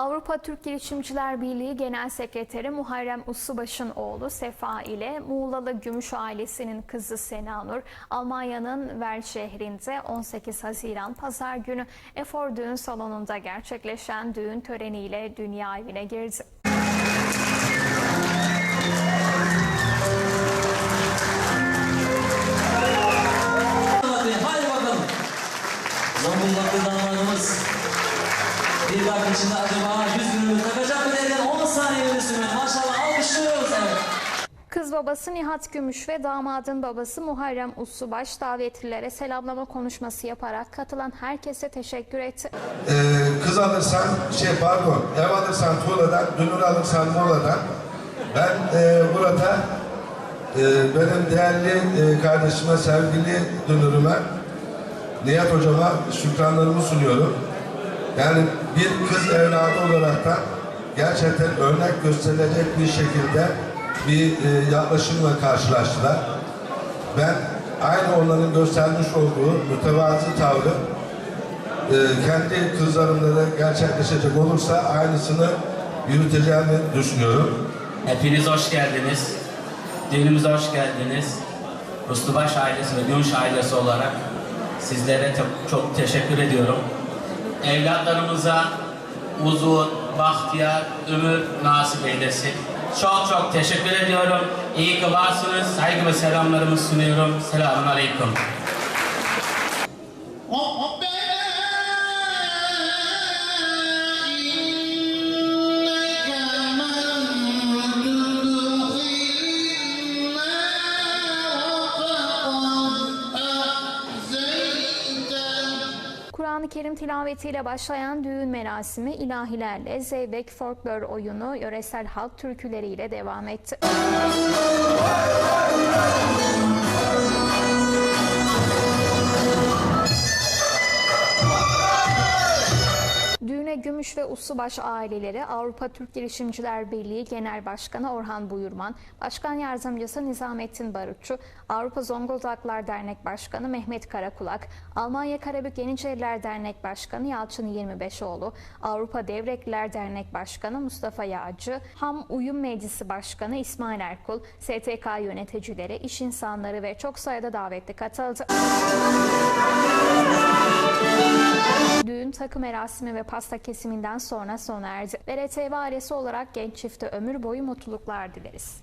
Avrupa Türk Girişimciler Birliği Genel Sekreteri Muharrem Uslubaş'ın oğlu Sefa ile Muğlalı Gümüş ailesinin kızı Sena Nur, Almanya'nın Ver şehrinde 18 Haziran Pazar günü Efor Düğün Salonu'nda gerçekleşen düğün töreniyle dünya evine girdi. Hadi, bakalım. Zonguldaklı damadımız bir dakika içinde acaba 100 günümüz takacak mı derken 10 saniyede sürüyor. Maşallah alkışlıyoruz. Evet. Kız babası Nihat Gümüş ve damadın babası Muharrem Uslubaş davetlilere selamlama konuşması yaparak katılan herkese teşekkür etti. Ee, kız alırsan şey pardon ev alırsan tuğladan dünür alırsan Muğla'dan ben e, burada e, benim değerli e, kardeşime sevgili dünürüme Nihat hocama şükranlarımı sunuyorum. Yani bir kız evladı olarak da gerçekten örnek gösterilecek bir şekilde bir e, yaklaşımla karşılaştılar. Ben aynı onların göstermiş olduğu mütevazı tavrı e, kendi kızlarımda da gerçekleşecek olursa aynısını yürüteceğimi düşünüyorum. Hepiniz hoş geldiniz. Düğünümüze hoş geldiniz. Uslubaş ailesi ve Gümüş ailesi olarak sizlere çok, çok teşekkür ediyorum. Evlatlarımıza uzun, bahtiyar, ömür nasip eylesin. Çok çok teşekkür ediyorum. İyi ki varsınız. Saygı ve selamlarımı sunuyorum. Selamun Aleyküm. Kur'an-ı Kerim tilavetiyle başlayan düğün merasimi ilahilerle Zeybek folklor oyunu yöresel halk türküleriyle devam etti. Gümüş ve Uslubaş aileleri Avrupa Türk Girişimciler Birliği Genel Başkanı Orhan Buyurman, Başkan Yardımcısı Nizamettin Barutçu, Avrupa Zonguldaklar Dernek Başkanı Mehmet Karakulak, Almanya Karabük Yeniçeriler Dernek Başkanı Yalçın 25oğlu, Avrupa Devrekliler Dernek Başkanı Mustafa Yağcı, Ham Uyum Meclisi Başkanı İsmail Erkul, STK yöneticileri, iş insanları ve çok sayıda davetli katıldı. Düğün takı merasimi ve pasta kesiminden sonra sona erdi. BRTV ailesi olarak genç çifte ömür boyu mutluluklar dileriz.